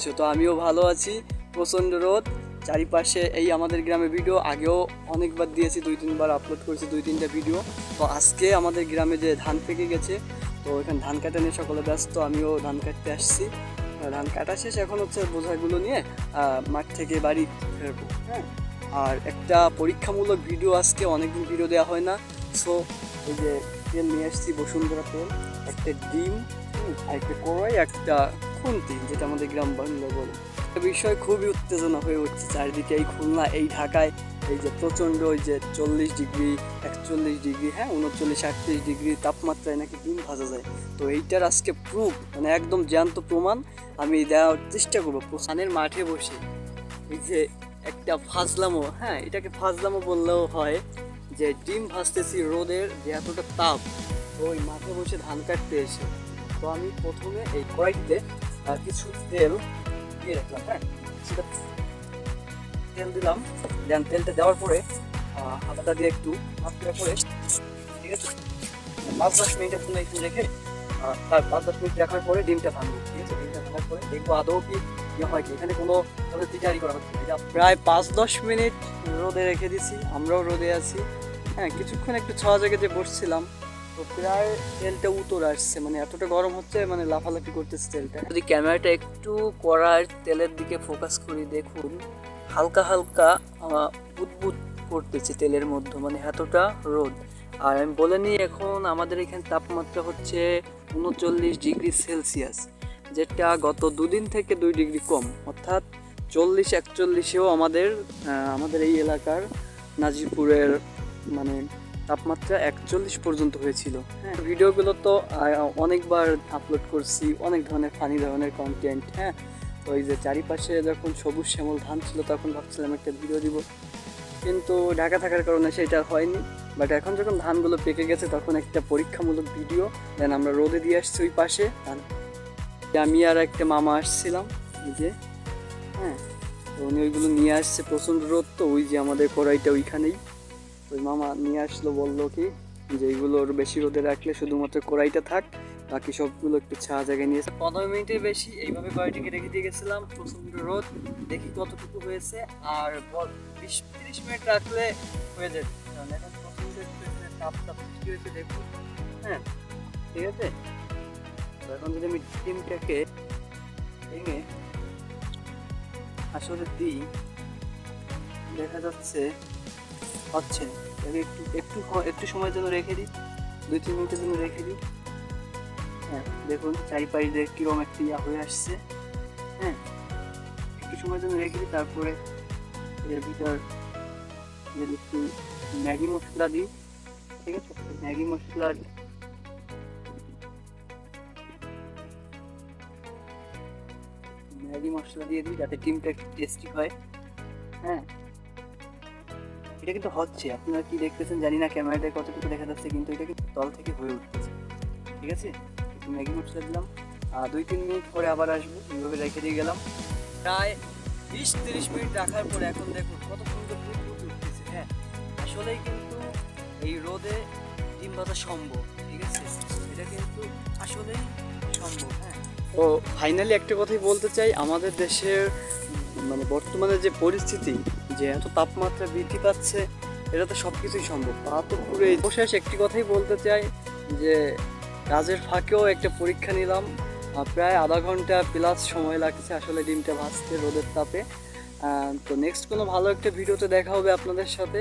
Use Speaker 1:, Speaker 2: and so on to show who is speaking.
Speaker 1: আছো। তো আমিও ভালো আছি। প্রচণ্ড রোদ। চারিপাশে এই আমাদের গ্রামে ভিডিও আগেও অনেকবার দিয়েছি, দুই তিনবার আপলোড করেছি, দুই তিনটা ভিডিও তো আজকে আমাদের গ্রামে যে ধান পেকে গেছে, তো এখানে ধান কাটা নিয়ে সকলে ব্যস্ত, আমিও ধান কাটতে আসছি। ধান কাটা শেষ, এখন হচ্ছে বোঝাগুলো নিয়ে মাঠ থেকে বাড়ি ফেরবো হ্যাঁ? আর একটা পরীক্ষামূলক ভিডিও আজকে, অনেকদিন ভিডিও দেওয়া হয় না। সো এই যে তেল নিয়ে আসছি বসুন্ধরা তেল, একটা ডিম আর একটা কড়াই, একটা খুন্তি যেটা আমাদের গ্রাম বাংলা বলে বিষয় খুবই উত্তেজনা হয়ে উঠছে চারিদিকে এই খুলনা, এই ঢাকায়। এই যে প্রচণ্ড ওই যে চল্লিশ ডিগ্রি, একচল্লিশ ডিগ্রি হ্যাঁ উনচল্লিশ, আটত্রিশ ডিগ্রি তাপমাত্রায় নাকি ডিম ভাজা যায়। তো এইটার আজকে প্রুফ মানে একদম জ্যান্ত প্রমাণ আমি দেওয়ার চেষ্টা করব। প্রসানের মাঠে বসে এই যে একটা ফাজলামো হ্যাঁ এটাকে ফাজলামো বললেও হয় যে ডিম ভাজতেছি রোদের যে এতটা তাপ, ওই মাঠে বসে ধান কাটতে এসে। তো আমি প্রথমে এই কড়াইতে কিছু তেল দিয়ে রাখলাম হ্যাঁ? সেটা তেল দিলাম। দেন তেলটা দেওয়ার পরে হাতাটা দিয়ে একটু মাত্রা করে ঠিক আছে? পাঁচ দশ মিনিটের জন্য একটু রেখে তার পাঁচ দশ মিনিট রাখার পরে ডিমটা ভাঙবো, ঠিক আছে? ডিমটা ভাঙার পরে দেখব আদৌ কি ইয়ে হয় কি। এখানে কোনো ধরনের টিচারি করা হচ্ছে প্রায় পাঁচ দশ মিনিট রোদে রেখে দিছি, আমরাও রোদে আছি। হ্যাঁ কিছুক্ষণ একটু ছাওয়া জায়গাতে বসছিলাম। প্রায় তেলটা উতর আসছে মানে এতটা গরম হচ্ছে মানে লাফালাফি করতেছে তেলটা। যদি ক্যামেরাটা একটু কড়ার তেলের দিকে ফোকাস করি, দেখুন, হালকা হালকা বুদবুদ করতেছে তেলের মধ্যে মানে এতটা রোদ। আর আমি বলে নিই, এখন আমাদের এখানে তাপমাত্রা হচ্ছে উনচল্লিশ ডিগ্রি সেলসিয়াস, যেটা গত দুদিন থেকে দুই ডিগ্রি কম। অর্থাৎ চল্লিশ, একচল্লিশেও আমাদের আমাদের এই এলাকার নাজিরপুরের মানে তাপমাত্রা একচল্লিশ পর্যন্ত হয়েছিল। হ্যাঁ ভিডিওগুলো তো অনেকবার আপলোড করছি, অনেক ধরনের ফানি ধরনের কন্টেন্ট হ্যাঁ। এই যে চারিপাশে যখন সবুজ শ্যামল ধান ছিল, তখন ভাবছিলাম একটা ভিডিও দিব। কিন্তু ঢাকা থাকার কারণে সেটা হয়নি। বাট এখন যখন ধানগুলো পেকে গেছে, তখন একটা পরীক্ষামূলক ভিডিও দেন আমরা রোদে দিয়ে আসছি ওই পাশে। আমি আর একটা মামা আসছিলাম যে হ্যাঁ। তো উনি ওইগুলো নিয়ে আসছে, প্রচণ্ড রোদ তো, ওই যে আমাদের কড়াইটা ওইখানেই। ওই মামা নিয়ে আসলো, বলল কি যে এইগুলোর বেশি রোদে রাখলে শুধুমাত্র কড়াইটা থাক, বাকি সবগুলো একটু ছায়া জায়গায় নিয়েছে পনেরো মিনিটের বেশি এইভাবে কড়াইটিকে রেখে দিয়ে গেছিলাম, প্রচণ্ড রোদ, দেখি কতটুকু হয়েছে, আর বিশ, তিরিশ মিনিট রাখলে হয়ে হয়েছে দেখুন হ্যাঁ ঠিক আছে? এখন যদি আমি ডিমটাকে ভেঙে আসলে দিই, দেখা যাচ্ছে হচ্ছে একটু একটু একটু সময়ের জন্য রেখে দিই। দুই, তিন মিনিটের জন্য রেখে দিই। হ্যাঁ দেখুন চারিপাশ কীরকম একটা ইয়া হয়ে আসছে। হ্যাঁ একটু সময়ের জন্য রেখে দিই, তারপরে এর ভিতর যদি একটু ম্যাগি মশলা দিই, ঠিক আছে? ম্যাগি মশলা ম্যাগি মশলা দিয়ে দিই, যাতে ডিমটা একটু টেস্টি হয়। হ্যাঁ এটা কিন্তু হচ্ছে, আপনারা কি দেখতেছেন জানি না, ক্যামেরাটায় কতটুকু দেখা যাচ্ছে, কিন্তু এটা কিন্তু তল থেকে হয়ে উঠতেছে। ঠিক আছে? একটু ম্যাগি মশলা দিলাম। দুই তিন মিনিট পরে আবার আসব, এইভাবে রেখে দিয়ে গেলাম। প্রায় বিশ তিরিশ মিনিট রাখার পরে এখন দেখুন কত সুন্দর উঠতেছে হ্যাঁ? আসলেই কিন্তু এই রোদে ডিম ভাজা সম্ভব, ঠিক আছে? এটা কিন্তু আসলেই সম্ভব হ্যাঁ? তো ফাইনালি একটা কথাই বলতে চাই, আমাদের দেশের মানে বর্তমানে যে পরিস্থিতি যে এত তাপমাত্রা বৃদ্ধি পাচ্ছে, এটা তো সব কিছুই সম্ভব। তা তো পুরো অবশেষ একটি কথাই বলতে চাই যে, কাজের ফাঁকেও একটা পরীক্ষা নিলাম। প্রায় আধা ঘণ্টা প্লাস সময় লাগছে আসলে ডিমটা ভাজতে রোদের তাপে। তো নেক্সট কোনো ভালো একটা ভিডিওতে দেখা হবে আপনাদের সাথে।